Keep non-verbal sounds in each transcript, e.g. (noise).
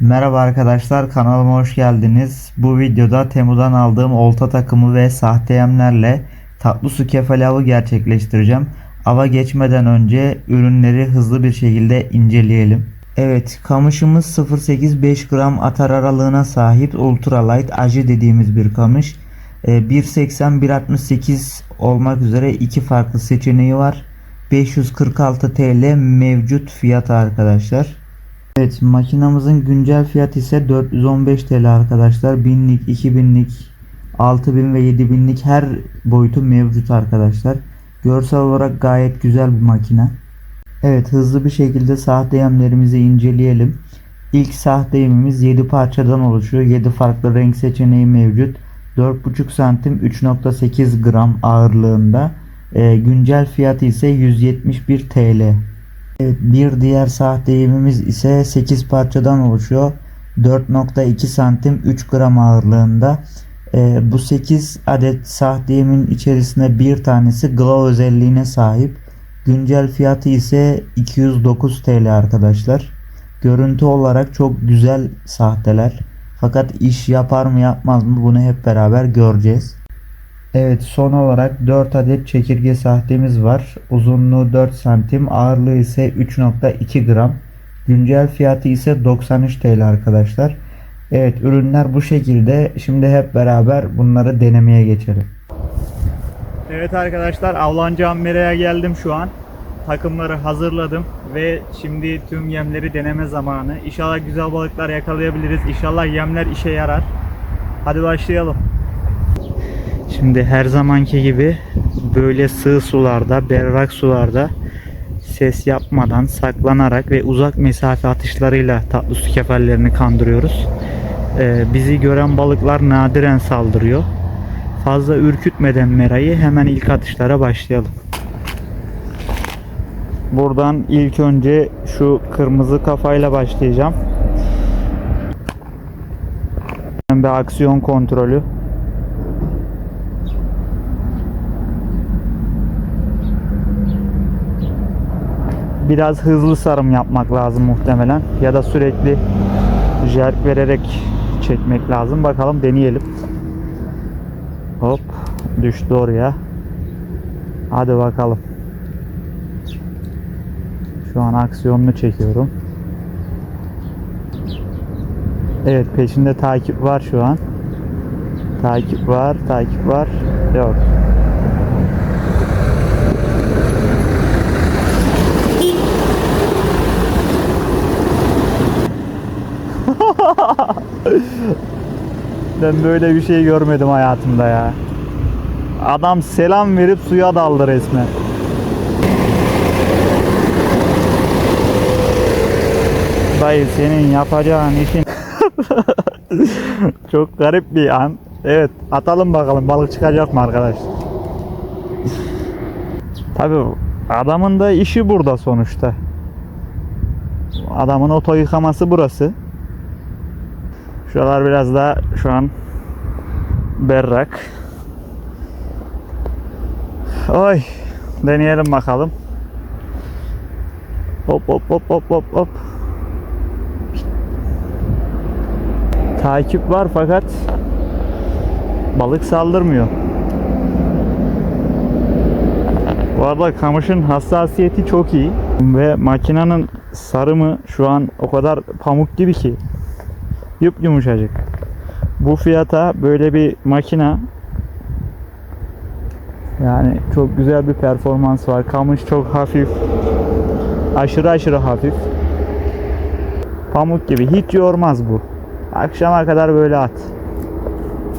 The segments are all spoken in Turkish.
Merhaba arkadaşlar kanalıma hoş geldiniz. Bu videoda Temu'dan aldığım olta takımı ve sahte yemlerle tatlı su kefali avı gerçekleştireceğim. Ava geçmeden önce ürünleri hızlı bir şekilde inceleyelim. Evet kamışımız 0.8-5 gram atar aralığına sahip ultralight acı dediğimiz bir kamış. Ee, 1.80-1.68 olmak üzere iki farklı seçeneği var. 546 TL mevcut fiyatı arkadaşlar. Evet makinamızın güncel fiyatı ise 415 TL arkadaşlar. 1000'lik, 2000'lik, 6000 ve 7000'lik her boyutu mevcut arkadaşlar. Görsel olarak gayet güzel bir makine. Evet hızlı bir şekilde sahte yemlerimizi inceleyelim. İlk sahte yemimiz 7 parçadan oluşuyor. 7 farklı renk seçeneği mevcut. 4,5 santim 3.8 gram ağırlığında. Ee, güncel fiyatı ise 171 TL. Bir diğer sahte yemimiz ise 8 parçadan oluşuyor. 4.2 santim 3 gram ağırlığında. Ee, bu 8 adet sahte yemin içerisinde bir tanesi glow özelliğine sahip. Güncel fiyatı ise 209 TL arkadaşlar. Görüntü olarak çok güzel sahteler. Fakat iş yapar mı yapmaz mı bunu hep beraber göreceğiz. Evet son olarak 4 adet çekirge sahtemiz var. Uzunluğu 4 santim, ağırlığı ise 3.2 gram. Güncel fiyatı ise 93 TL arkadaşlar. Evet ürünler bu şekilde. Şimdi hep beraber bunları denemeye geçelim. Evet arkadaşlar avlanacağım meraya geldim şu an. Takımları hazırladım ve şimdi tüm yemleri deneme zamanı. İnşallah güzel balıklar yakalayabiliriz. İnşallah yemler işe yarar. Hadi başlayalım. Şimdi her zamanki gibi böyle sığ sularda, berrak sularda ses yapmadan, saklanarak ve uzak mesafe atışlarıyla tatlı su kefallerini kandırıyoruz. Ee, bizi gören balıklar nadiren saldırıyor. Fazla ürkütmeden merayı hemen ilk atışlara başlayalım. Buradan ilk önce şu kırmızı kafayla başlayacağım. Bir aksiyon kontrolü. Biraz hızlı sarım yapmak lazım muhtemelen. Ya da sürekli jerk vererek çekmek lazım. Bakalım deneyelim. Hop düştü oraya. Hadi bakalım. Şu an aksiyonunu çekiyorum. Evet peşinde takip var şu an. Takip var, takip var. Yok. (laughs) Ben böyle bir şey görmedim hayatımda ya. Adam selam verip suya daldı resmen. Dayı senin yapacağın işin (laughs) çok garip bir an. Evet atalım bakalım balık çıkacak mı arkadaş? Tabi adamın da işi burada sonuçta. Adamın oto yıkaması burası. Şuralar biraz daha şu an berrak. Oy. Deneyelim bakalım. Hop hop hop hop hop hop. Takip var fakat balık saldırmıyor. Bu arada kamışın hassasiyeti çok iyi ve makinenin sarımı şu an o kadar pamuk gibi ki yup yumuşacık. Bu fiyata böyle bir makina yani çok güzel bir performans var. Kamış çok hafif. Aşırı aşırı hafif. Pamuk gibi. Hiç yormaz bu. Akşama kadar böyle at.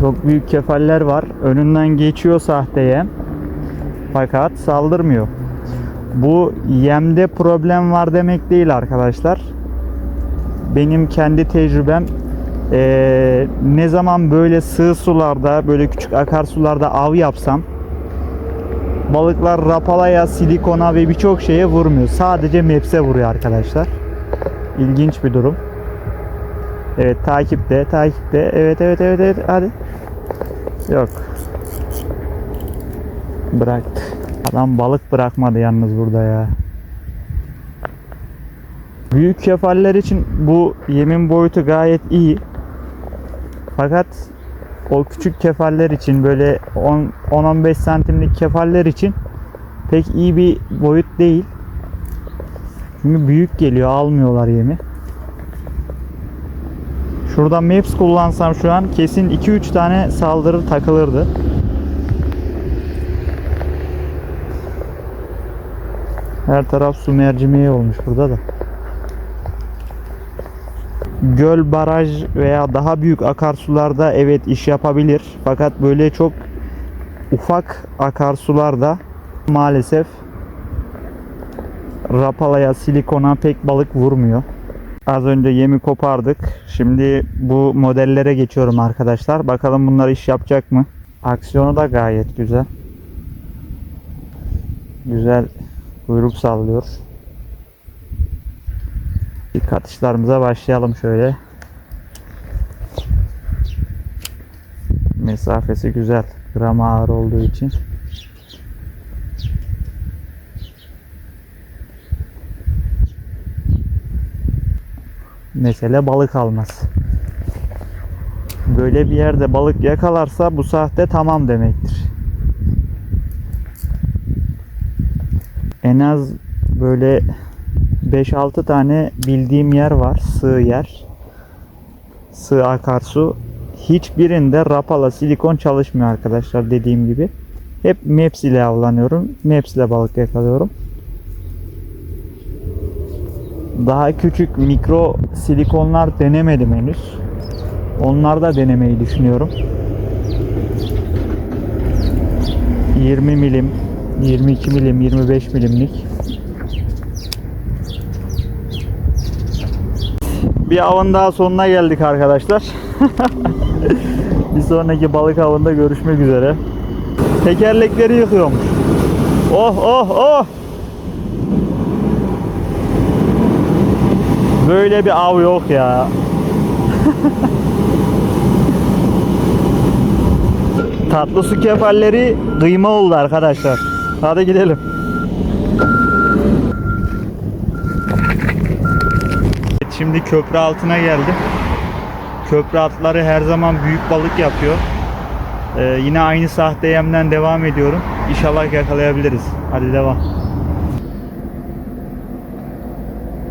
Çok büyük kefaller var. Önünden geçiyor sahte yem. Fakat saldırmıyor. Bu yemde problem var demek değil arkadaşlar. Benim kendi tecrübem ee, ne zaman böyle sığ sularda, böyle küçük akarsularda av yapsam balıklar rapalaya, silikona ve birçok şeye vurmuyor. Sadece mepse vuruyor arkadaşlar. İlginç bir durum. Evet takipte, takipte. Evet, evet, evet, evet. Hadi. Yok. Bıraktı. Adam balık bırakmadı yalnız burada ya. Büyük kefaller için bu yemin boyutu gayet iyi. Fakat o küçük kefaller için böyle 10 10-15 santimlik kefaller için pek iyi bir boyut değil. Çünkü büyük geliyor almıyorlar yemi. Şuradan Maps kullansam şu an kesin 2-3 tane saldırı takılırdı. Her taraf su mercimeği olmuş burada da. Göl, baraj veya daha büyük akarsularda evet iş yapabilir. Fakat böyle çok ufak akarsularda maalesef rapalaya, silikona pek balık vurmuyor. Az önce yemi kopardık. Şimdi bu modellere geçiyorum arkadaşlar. Bakalım bunlar iş yapacak mı? Aksiyonu da gayet güzel. Güzel kuyruk sallıyor. İlk atışlarımıza başlayalım şöyle. Mesafesi güzel. Gram ağır olduğu için. Mesele balık almaz. Böyle bir yerde balık yakalarsa bu sahte tamam demektir. En az böyle 5-6 tane bildiğim yer var. Sığ yer. Sığ akarsu. Hiçbirinde rapala silikon çalışmıyor arkadaşlar dediğim gibi. Hep Maps ile avlanıyorum. Maps ile balık yakalıyorum. Daha küçük mikro silikonlar denemedim henüz. Onlar da denemeyi düşünüyorum. 20 milim, 22 milim, 25 milimlik. Bir avın daha sonuna geldik arkadaşlar. (laughs) bir sonraki balık avında görüşmek üzere. Tekerlekleri yıkıyormuş. Oh oh oh! Böyle bir av yok ya. (laughs) Tatlı su kefalleri kıyma oldu arkadaşlar. Hadi gidelim. Şimdi köprü altına geldim. Köprü altları her zaman büyük balık yapıyor. Ee, yine aynı sahte yemden devam ediyorum. İnşallah yakalayabiliriz. Hadi devam.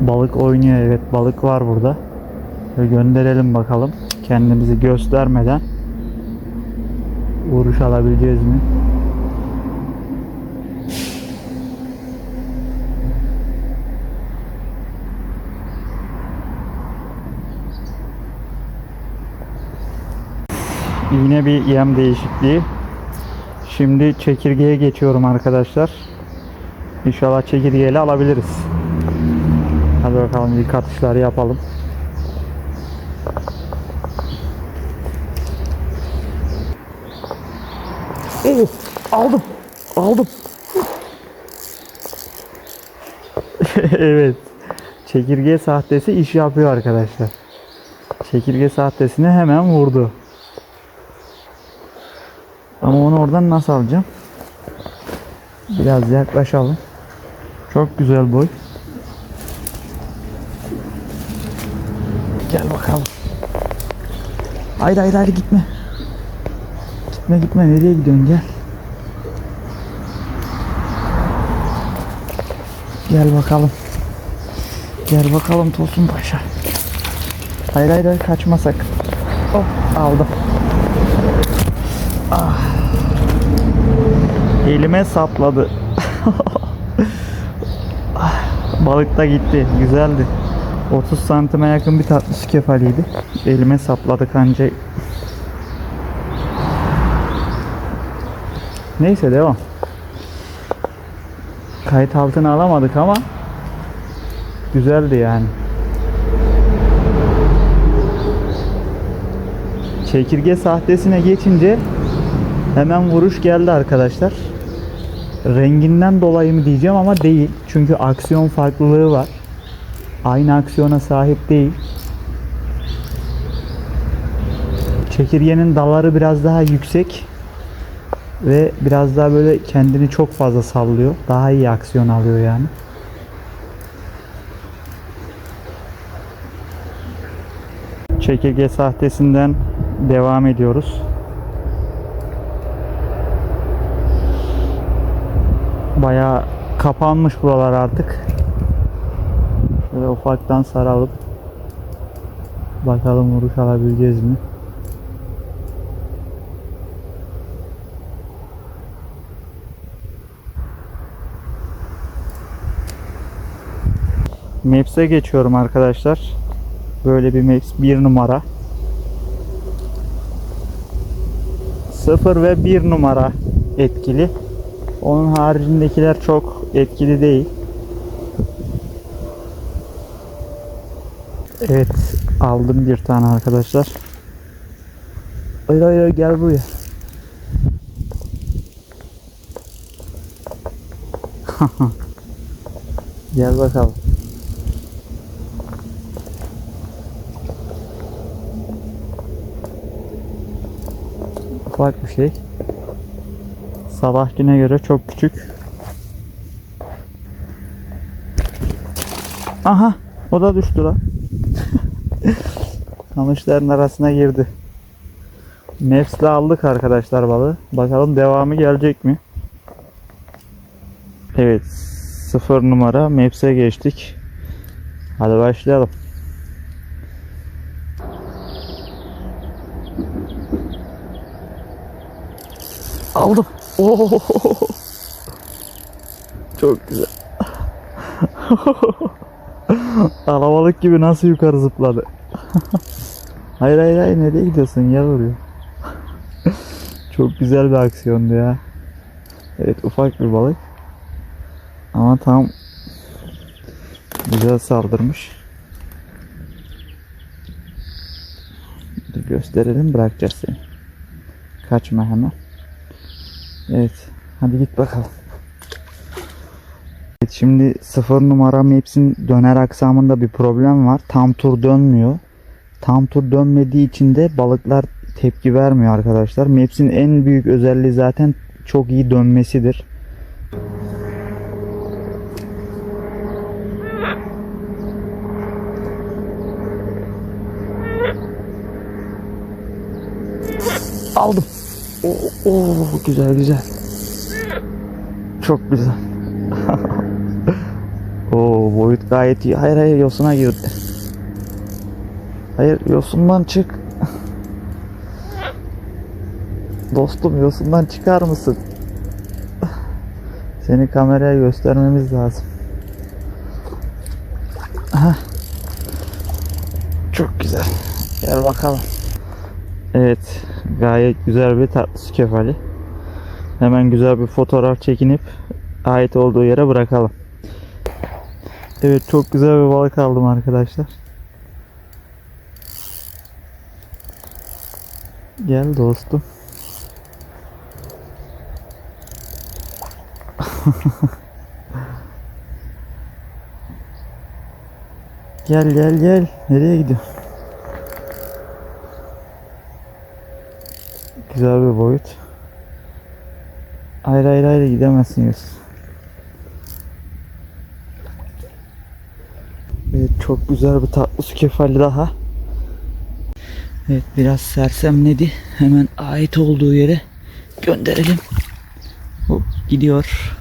Balık oynuyor evet balık var burada. Ve gönderelim bakalım. Kendimizi göstermeden vuruş alabileceğiz mi? Yine bir yem değişikliği. Şimdi çekirgeye geçiyorum arkadaşlar. İnşallah çekirgeyle alabiliriz. Hadi bakalım ilk atışları yapalım. Oh, aldım. Aldım. (laughs) evet. Çekirge sahtesi iş yapıyor arkadaşlar. Çekirge sahtesini hemen vurdu. Ama onu oradan nasıl alacağım? Biraz yaklaşalım. Çok güzel boy. Gel bakalım. Haydi haydi haydi gitme. Gitme gitme nereye gidiyorsun gel. Gel bakalım. Gel bakalım Tosun Paşa. Hayır hayır hayır kaçma sakın. Hop aldım. Ah. Elime sapladı. (laughs) Ah, Balık da gitti. Güzeldi. 30 santime yakın bir tatlı su kefaliydi. Elime sapladı kanca. Neyse devam. Kayıt altına alamadık ama güzeldi yani. Çekirge sahtesine geçince hemen vuruş geldi arkadaşlar. Renginden dolayı mı diyeceğim ama değil. Çünkü aksiyon farklılığı var. Aynı aksiyona sahip değil. Çekirgenin dalları biraz daha yüksek ve biraz daha böyle kendini çok fazla sallıyor. Daha iyi aksiyon alıyor yani. çekirge sahtesinden devam ediyoruz. Bayağı kapanmış buralar artık. Şöyle ufaktan saralım. Bakalım vuruş alabileceğiz mi? Maps'e geçiyorum arkadaşlar. Böyle bir Maps bir numara. 0 ve 1 numara etkili. Onun haricindekiler çok etkili değil. Evet aldım bir tane arkadaşlar. Hayır hayır gel buraya. (laughs) gel bakalım. Ufak bir şey. Sabahkine göre çok küçük. Aha o da düştü lan. (laughs) Kamışların arasına girdi. Nefs'le aldık arkadaşlar balığı. Bakalım devamı gelecek mi? Evet. Sıfır numara Maps'e geçtik. Hadi başlayalım. Aldım. Oo. Çok güzel. Alabalık gibi nasıl yukarı zıpladı. hayır hayır hayır nereye gidiyorsun ya vuruyor. Çok güzel bir aksiyondu ya. Evet ufak bir balık. Ama tam güzel saldırmış. Gösterelim bırakacağız seni. Kaçma hemen. Evet. Hadi git bakalım. Evet, şimdi sıfır numara Maps'in döner aksamında bir problem var. Tam tur dönmüyor. Tam tur dönmediği için de balıklar tepki vermiyor arkadaşlar. Maps'in en büyük özelliği zaten çok iyi dönmesidir. Aldım. Oo, oo, güzel güzel. Çok güzel. (laughs) Oo boyut gayet iyi. Hayır hayır yosuna girdi. Hayır yosundan çık. (laughs) Dostum yosundan çıkar mısın? (sighs) Seni kameraya göstermemiz lazım. Çok güzel. Gel bakalım. Evet, gayet güzel bir tatlı su kefali. Hemen güzel bir fotoğraf çekinip ait olduğu yere bırakalım. Evet, çok güzel bir balık aldım arkadaşlar. Gel dostum. (laughs) gel gel gel. Nereye gidiyorsun? Güzel bir boyut. Hayır hayır hayır gidemezsin Yusuf. Evet çok güzel bir tatlı su kefali daha. Evet biraz sersemledi. Hemen ait olduğu yere gönderelim. Hop gidiyor.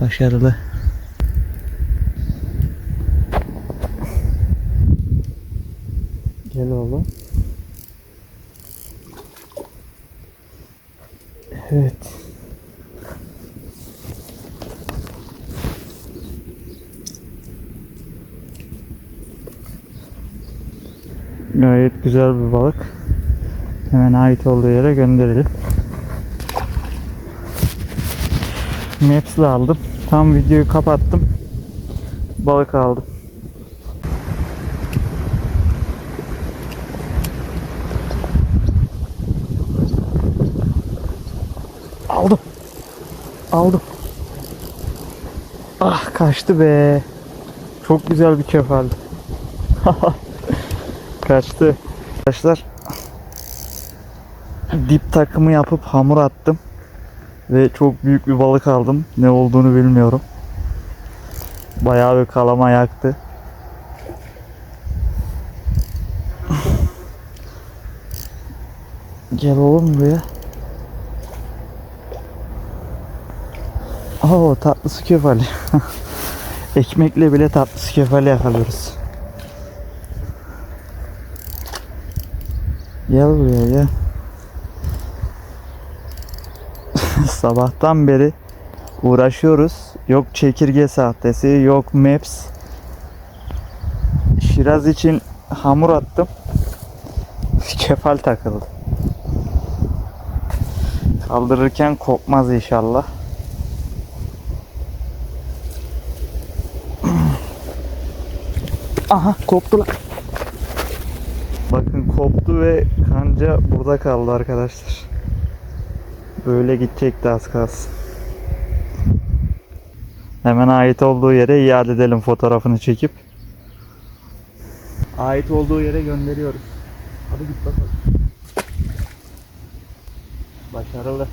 Başarılı. Gel oğlum. Evet. Gayet güzel bir balık. Hemen ait olduğu yere gönderelim. Maps'le aldım. Tam videoyu kapattım. Balık aldım. Aldım. Aldım. Ah kaçtı be. Çok güzel bir kefaldi. (laughs) kaçtı. Arkadaşlar dip takımı yapıp hamur attım. Ve çok büyük bir balık aldım. Ne olduğunu bilmiyorum. Bayağı bir kalama yaktı. Gel oğlum buraya. Oo tatlı su kefali. (laughs) Ekmekle bile tatlı su kefali yakalıyoruz. Gel buraya gel. (laughs) Sabahtan beri uğraşıyoruz. Yok çekirge sahtesi, yok maps. Şiraz için hamur attım. Kefal takıldı. Kaldırırken kopmaz inşallah. Aha koptu lan. Bakın koptu ve kanca burada kaldı arkadaşlar. Böyle gidecekti az kalsın. Hemen ait olduğu yere iade edelim fotoğrafını çekip. Ait olduğu yere gönderiyoruz. Hadi git bakalım. Başarılı.